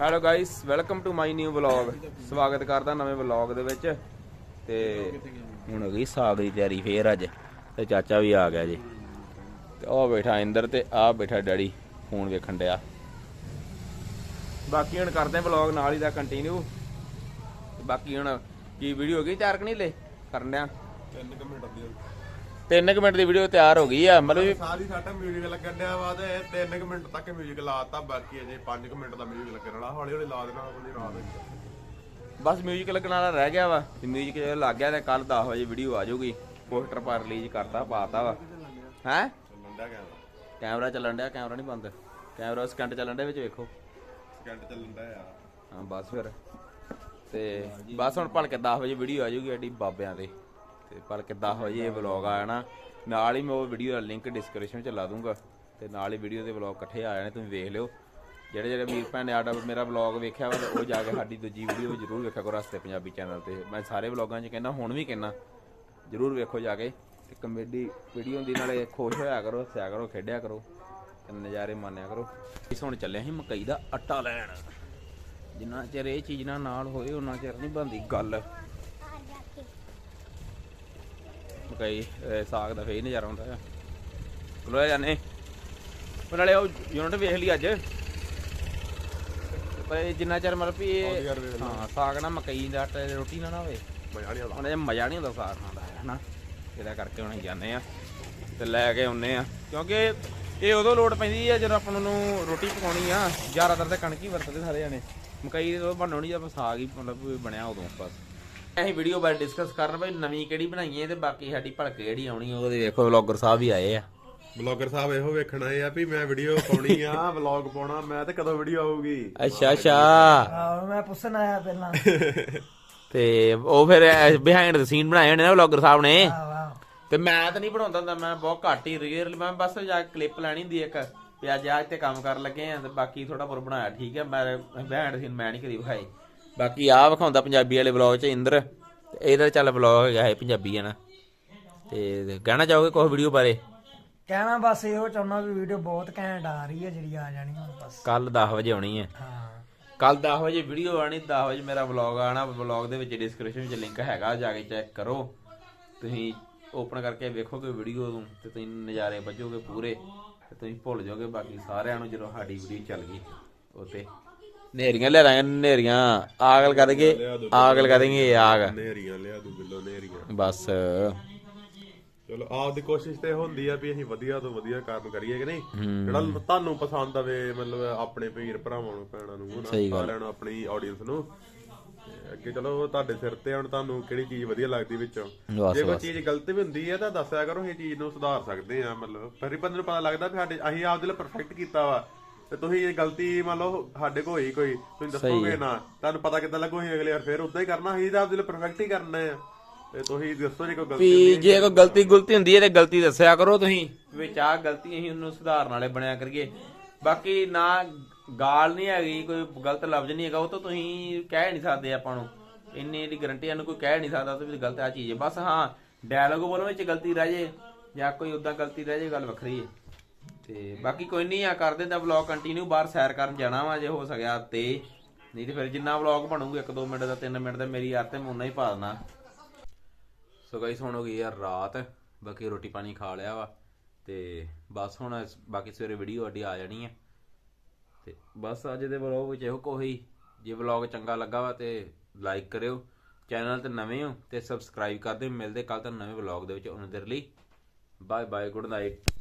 Hello guys welcome to my new vlog ਸਵਾਗਤ ਕਰਦਾ ਨਵੇਂ ਵਲੌਗ ਦੇ ਵਿੱਚ। ਤੇ ਹੁਣ ਹੋ ਗਈ ਸਾਗ ਦੀ ਤਿਆਰੀ ਫੇਰ ਅੱਜ। ਤੇ ਚਾਚਾ ਵੀ ਆ ਗਿਆ ਜੀ। ਤੇ ਉਹ ਬੈਠਾ ਇੰਦਰ ਤੇ ਆ ਬੈਠਾ ਡੈਡੀ, ਫੋਨ ਵੇਖਣ ਡਿਆ। ਬਾਕੀ ਹੁਣ ਕਰਦੇ ਵਲੌਗ ਨਾਲ ਹੀ ਦਾ ਕੰਟੀਨਿਊ ਬਾਕੀ ਹੁਣ ਕੀ ਵੀਡੀਓ ਹੋ ਗਈ ਤਿਆਰ ਕਿ ਲੈ ਕਰਨ ਡਿਆ। 3 ਮਿੰਟ ਦੀ 3 ਮਿੰਟ ਦੀ ਵੀਡੀਓ ਤਿਆਰ ਹੋ ਗਈ ਆ ਮਤਲਬ ਵੀ ਸਾਰੀ ਸਾਡਾ ਮਿਊਜ਼ਿਕ ਲੱਗਣ ਡਿਆ ਵਾ ਤੇ 3 ਮਿੰਟ ਤੱਕ ਮਿਊਜ਼ਿਕ ਲਾਤਾ ਬਾਕੀ ਅਜੇ 5 ਮਿੰਟ ਦਾ ਮਿਊਜ਼ਿਕ ਲੱਗਣ ਵਾਲਾ। ਹੌਲੀ ਹੌਲੀ ਲਾ ਦੇਣਾ ਉਹਦੀ ਰਾਤ ਵਿੱਚ। ਬਸ ਮਿਊਜ਼ਿਕ ਲੱਗਣ ਵਾਲਾ ਰਹਿ ਗਿਆ ਵਾ ਮਿਊਜ਼ਿਕ ਜਦੋਂ ਲੱਗ ਗਿਆ ਤੇ ਕੱਲ 10 ਵਜੇ ਵੀਡੀਓ ਆ ਜਾਊਗੀ। ਪੋਸਟਰ ਪਰ ਰਿਲੀਜ਼ ਕਰਤਾ ਪਾਤਾ ਵਾ। ਹੈ? ਕੈਮਰਾ ਕੈਮਰਾ ਚੱਲਣ ਡਿਆ ਕੈਮਰਾ ਨਹੀਂ ਬੰਦ। ਕੈਮਰਾ ਸਕਿੰਟ ਚੱਲਣ ਡਿਆ ਵਿੱਚ ਵੇਖੋ। ਸਕਿੰਟ ਚੱਲਣ ਡਿਆ ਆ। ਹਾਂ ਬਸ ਫਿਰ। ਤੇ ਬਸ ਹੁਣ ਭਲਕੇ 10 ਵਜੇ ਵੀਡੀਓ ਆ ਜਾਊਗੀ ਐਡੀ ਬਾਬਿਆਂ ਤੇ ਪਰ ਭਲਕੇ 10 ਵਜੇ ਇਹ ਵਲੌਗ ਆ ਜਾਣਾ ਨਾਲ ਹੀ ਮੈਂ ਉਹ ਵੀਡੀਓ ਦਾ ਲਿੰਕ ਡਿਸਕ੍ਰਿਪਸ਼ਨ ਚ ਲਾ ਦੂੰਗਾ। ਤੇ ਨਾਲ ਹੀ ਵੀਡੀਓ ਦੇ ਵਲੌਗ ਇਕੱਠੇ ਆ ਜਾਣੇ, ਤੁਸੀਂ ਵੇਖ ਲਿਓ। ਜਿਹੜੇ ਜਿਹੜੇ ਵੀਰ ਭੈਣ ਨੇ ਸਾਡਾ ਮੇਰਾ ਵਲੌਗ ਵੇਖਿਆ ਵਾ, ਉਹ ਜਾ ਕੇ ਸਾਡੀ ਦੂਜੀ ਵੀਡੀਓ ਜ਼ਰੂਰ ਵੇਖਿਆ ਕਰੋ ਰਸਤੇ ਪੰਜਾਬੀ ਚੈਨਲ ਤੇ। ਮੈਂ ਸਾਰੇ ਵਲੌਗਾਂ 'ਚ ਕਹਿੰਦਾ, ਹੁਣ ਵੀ ਕਹਿੰਦਾ, ਜ਼ਰੂਰ ਵੇਖੋ ਜਾ ਕੇ। ਤੇ ਕਮੇਡੀ ਵੀਡੀਓ ਦੀ ਨਾਲੇ ਖੁਸ਼ ਹੋਇਆ ਕਰੋ, ਹੱਸਿਆ ਕਰੋ, ਖੇਡਿਆ ਕਰੋ, ਤੇ ਨਜ਼ਾਰੇ ਮਾਣਿਆ ਕਰੋ। ਇਸ ਹੁਣ ਚੱਲੇ ਅਸੀਂ ਮਕਈ ਦਾ ਆਟਾ ਲੈਣ। ਜਿੰਨਾ ਚਿਰ ਇਹ ਚੀਜ਼ ਨਾਲ ਹੋਏ ਉਹਨਾਂ ਚਿਰ ਨਹੀਂ ਬਣਦੀ ਗੱਲ। ਮਕਈ ਸਾਗ ਦਾ ਫੇਰ ਨਜ਼ਾਰਾ ਆਉਂਦਾ ਆ। ਕੋਲੋਂ ਜਾਨੇ। ਉਹ ਨਾਲੇ ਉਹ ਯੂਨਿਟ ਵੇਖ ਲਈ ਅੱਜ। ਪਰ ਜਿੰਨਾ ਚਿਰ ਮਤਲਬ ਵੀ ਆਉਂਦੀ ਇਹ। ਹਾਂ ਸਾਗ ਨਾਲ ਮਕਈ ਦਾ ਆਟਾ ਰੋਟੀ ਨਾਲ ਨਾ ਹੋਵੇ। ਮਜ਼ਾ ਨਹੀਂ ਆਉਂਦਾ। ਉਹਨਾਂ ਮਜ਼ਾ ਨਹੀਂ ਆਉਂਦਾ ਸਾਗ ਨਾਲ ਦਾ ਹਨਾ? ਇਹਦਾ ਕਰਕੇ ਹੁਣ ਜਾਂਦੇ ਆ ਤੇ ਲੈ ਕੇ ਆਉਨੇ ਆ। ਕਿਉਂਕਿ ਇਹ ਉਦੋਂ ਲੋੜ ਪੈਂਦੀ ਆ ਜਦੋਂ ਆਪਾਂ ਨੂੰ ਰੋਟੀ ਪਕਾਉਣੀ ਆ। ਜ਼ਿਆਦਾਤਰ ਤਾਂ ਕਣਕ ਹੀ ਵਰਤਦੇ ਸਾਰੇ ਜਣੇ। ਮਕਈ ਦੇ ਬਣਾਉਣੀ ਆਪਾਂ ਸਾਗ ਹੀ ਮਤਲਬ ਬਣਿਆ ਉਦੋਂ ਬਸ। ਅਸੀਂ ਵੀਡੀਓ ਬਾਰੇ ਡਿਸਕਸ ਕਰਨ ਬਈ ਨਵੀਂ ਕਿਹੜੀ ਬਣਾਈਏ ਤੇ ਬਾਕੀ ਸਾਡੀ ਭਲਕੇ ਜਿਹੜੀ ਆਉਣੀ ਉਹਦੇ ਵੇਖੋ ਵਲੌਗਰ ਸਾਹਿਬ ਵੀ ਆਏ ਆ। ਬਲੌਗਰ ਸਾਹਿਬ ਇਹੋ ਵੇਖਣਾ ਆ ਵੀ ਮੈਂ ਵੀਡੀਓ ਪਾਉਣੀ ਆ ਵਲੌਗ ਪਾਉਣਾ ਮੈਂ ਤੇ ਕਦੋਂ ਵੀਡੀਓ ਆਊਗੀ? ਅੱਛਾ ਅੱਛਾ। ਆਹੋ ਮੈਂ ਪੁੱਛਣ ਆਇਆ ਪਹਿਲਾਂ। ਤੇ ਉਹ ਫਿਰ ਬਿਹਾਈਂਡ ਦ ਸੀਨ ਬਣਾਏ ਹੋਣੇ ਨਾ ਵਲੌਗਰ ਸਾਹਿਬ ਨੇ। ਆਹ ਵਾਹ ਤੇ ਮੈਂ ਤਾਂ ਨਹੀਂ ਬਣਾਉਂਦਾ ਹੁੰਦਾ ਮੈਂ ਬਹੁਤ ਘੱਟ ਹੀ ਰੀਅਲ ਮੈਂ ਬਸ ਜਾ ਕੇ ਕਲਿੱਪ ਲੈਣੀ ਹੁੰਦੀ ਇੱਕ। ਵੀ ਅੱਜ ਆਜ ਤੇ ਕੰਮ ਕਰਨ ਲੱਗੇ ਆ ਤੇ ਬਾਕੀ ਥੋੜਾ ਬਹੁਤ ਬਣਾਇਆ ਠੀਕ ਹੈ ਮੈਂ ਬੈਂਡ ਸੀਨ ਮੈਂ ਨਹੀਂ ਕਦੀ ਵਿਖਾਈ। ਬਾਕੀ ਆ ਵਿਖਾਉਂਦਾ ਪੰਜਾਬੀ ਵਾਲੇ ਵਲੌਗ ਚ ਇੰਦਰ ਇਹਦਾ ਚੱਲ ਵਲੌਗ ਹੈਗਾ ਹੈ ਪੰਜਾਬੀ ਹੈ ਨਾ। ਤੇ ਕਹਿਣਾ ਚਾਹੋਗੇ ਕੋਈ ਵੀਡੀਓ ਬਾਰੇ? ਕਹਿਣਾ ਬਸ ਇਹੋ ਚਾਹੁੰਦਾ ਵੀ ਵੀਡੀਓ ਬਹੁਤ ਘੈਂਟ ਆ ਰਹੀ ਹੈ ਜਿਹੜੀ ਆ ਜਾਣੀ ਹੁਣ ਬਸ। ਕੱਲ 10 ਵਜੇ ਆਉਣੀ ਹੈ। ਹਾਂ। ਕੱਲ 10 ਵਜੇ ਵੀਡੀਓ ਆਣੀ 10 ਵਜੇ ਮੇਰਾ ਵਲੌਗ ਆਣਾ ਵਲੌਗ ਦੇ ਵਿੱਚ ਡਿਸਕ੍ਰਿਪਸ਼ਨ ਵਿੱਚ ਲਿੰਕ ਹੈਗਾ ਜਾ ਕੇ ਚੈੱਕ ਕਰੋ। ਤੁਸੀਂ ਓਪਨ ਕਰਕੇ ਵੇਖੋਗੇ ਵੀਡੀਓ ਨੂੰ ਤੇ ਤੁਸੀਂ ਨਜ਼ਾਰੇ ਵੱਜੋਗੇ ਪੂਰੇ ਤੇ ਤੁਸੀਂ ਭੁੱਲ ਜਾਓਗੇ ਬਾਕੀ ਸਾਰਿਆਂ ਨੂੰ ਜਦੋਂ ਸਾਡੀ ਵੀਡੀਓ ਚੱਲ ਗਈ ਉਤੇ। ਨੇਰੀਆਂ ਲੈ ਲਾਂਗੇ ਨੇਰੀਆਂ। ਆਗਲ ਕਰਨਗੇ ਆਗਲ ਕਰਨਗੇ ਆਗ। ਨੇਰੀਆਂ ਲਿਆ ਦੂ ਬਿੱਲੋ ਨੇਰੀਆਂ। ਬਸ। ਚਲੋ ਆਪਦੀ ਕੋਸ਼ਿਸ਼ ਤੇ ਹੁੰਦੀ ਆ ਵੀ ਅਸੀਂ ਵਧੀਆ ਤੋਂ ਵਧੀਆ ਕੰਮ ਕਰੀਏ ਕਿ ਨਹੀਂ? ਜਿਹੜਾ ਤੁਹਾਨੂੰ ਪਸੰਦ ਆਵੇ ਮਤਲਬ ਆਪਣੇ ਵੀਰ ਭਰਾਵਾਂ ਨੂੰ ਭੈਣਾਂ ਨੂੰ। ਸਾਰਿਆਂ ਨੂੰ ਆਪਣੀ ਆਡੀਅנס ਨੂੰ। ਅੱਗੇ ਚਲੋ ਤੁਹਾਡੇ ਸਿਰ ਤੇ ਹੁਣ ਤੁਹਾਨੂੰ ਕਿਹੜੀ ਚੀਜ਼ ਵਧੀਆ ਲੱਗਦੀ ਵਿੱਚੋਂ? ਜੇ ਕੋਈ ਚੀਜ਼ ਗਲਤ ਵੀ ਹੁੰਦੀ ਹੈ ਤਾਂ ਦੱਸਿਆ ਕਰੋ ਇਹ ਚੀਜ਼ ਨੂੰ ਸੁਧਾਰ ਸਕਦੇ ਆ ਮਤਲਬ। ਫਿਰ ਬੰਦੇ ਨੂੰ ਪਤਾ ਲੱਗਦਾ ਵੀ ਸਾਡੇ ਅਸੀਂ ਆਪਦੇ ਲਈ ਪਰਫੈਕਟ ਕੀਤਾ ਵਾ। ਤੇ ਤੁਸੀਂ ਇਹ ਗਲਤੀ ਮੰਨ ਲਓ ਸਾਡੇ ਕੋਲ ਹੋਈ ਕੋਈ ਤੁਸੀਂ ਦੱਸੋਗੇ ਨਾ ਤੁਹਾਨੂੰ ਪਤਾ ਕਿੱਦਾਂ ਲੱਗੂ ਅਸੀਂ ਅਗਲੇ ਵਾਰ ਫਿਰ ਉਦਾਂ ਹੀ ਕਰਨਾ ਅਸੀਂ ਤਾਂ ਆਪਦੇ ਲਈ ਪਰਫੈਕਟ ਹੀ ਕਰਨਾ ਆ। ਤੇ ਤੁਸੀਂ ਦੱਸੋ ਜੇ ਕੋਈ ਗਲਤੀ ਵੀ ਜੇ ਕੋਈ ਗਲਤੀ ਗੁਲਤੀ ਹੁੰਦੀ ਹੈ ਤੇ ਗਲਤੀ ਦੱਸਿਆ ਕਰੋ ਤੁਸੀਂ। ਵਿੱਚ ਆ ਗਲਤੀ ਅਸੀਂ ਉਹਨੂੰ ਸੁਧਾਰਨ ਵਾਲੇ ਬਣਿਆ ਕਰੀਏ। ਬਾਕੀ ਨਾ ਗਾਲ ਨਹੀਂ ਹੈਗੀ ਕੋਈ ਗਲਤ ਲਫ਼ਜ਼ ਨਹੀਂ ਹੈਗਾ ਉਹ ਤਾਂ ਤੁਸੀਂ ਕਹਿ ਨਹੀਂ ਸਕਦੇ ਆਪਾਂ ਨੂੰ। ਇੰਨੀ ਦੀ ਗਾਰੰਟੀ ਨੂੰ ਕੋਈ ਕਹਿ ਨਹੀਂ ਸਕਦਾ ਤੇ ਗਲਤ ਆ ਚੀਜ਼ ਹੈ। ਬਸ ਹਾਂ ਡਾਇਲੋਗ ਬੋਲਣ ਵਿੱਚ ਗਲਤੀ ਰਹਿ ਜੇ ਜਾਂ ਕੋਈ ਉਦਾਂ ਗਲਤੀ ਰਹਿ ਜੇ ਗੱਲ ਵੱਖਰੀ ਹੈ। ਤੇ ਬਾਕੀ ਕੋਈ ਨਹੀਂ ਆ ਕਰਦੇ ਤਾਂ ਵਲੌਗ ਕੰਟੀਨਿਊ ਬਾਹਰ ਸੈਰ ਕਰਨ ਜਾਣਾ ਵਾ, ਜੇ ਹੋ ਸਕਿਆ ਤੇ। ਨਹੀਂ ਤੇ ਫਿਰ ਜਿੰਨਾ ਵਲੌਗ ਬਣੂਗਾ 1-2 ਮਿੰਟ ਦਾ 3 ਮਿੰਟ ਦਾ, ਮੇਰੀ ਯਾਰ ਤੇ ਮੈਂ ਉਨਾ ਹੀ ਪਾ ਦੇਣਾ ਸੋ ਗਾਈਸ ਹੁਣ ਹੋ ਗਈ ਯਾਰ ਰਾਤ, ਬਾਕੀ ਰੋਟੀ ਪਾਣੀ ਖਾ ਲਿਆ ਵਾ, ਤੇ ਬਸ ਹੁਣ ਬਾਕੀ ਸਵੇਰੇ ਵੀਡੀਓ ਅੱਡੀ ਆ ਜਾਣੀ ਹੈ ਤੇ ਬਸ ਅੱਜ ਦੇ ਵਲੌਗ ਵਿੱਚ ਇਹੋ ਕੋਈ ਜੇ ਵਲੌਗ ਚੰਗਾ ਲੱਗਾ ਵਾ ਤੇ ਲਾਈਕ ਕਰਿਓ, ਚੈਨਲ ਤੇ ਨਵੇਂ ਹੋ ਤੇ ਸਬਸਕ੍ਰਾਈਬ ਕਰ ਦਿਓ। ਮਿਲਦੇ ਕੱਲ ਤਾਂ ਨਵੇਂ ਵਲੌਗ ਦੇ ਵਿੱਚ ਉਹਨਾਂ ਦੇ ਲਈ। Bye bye good night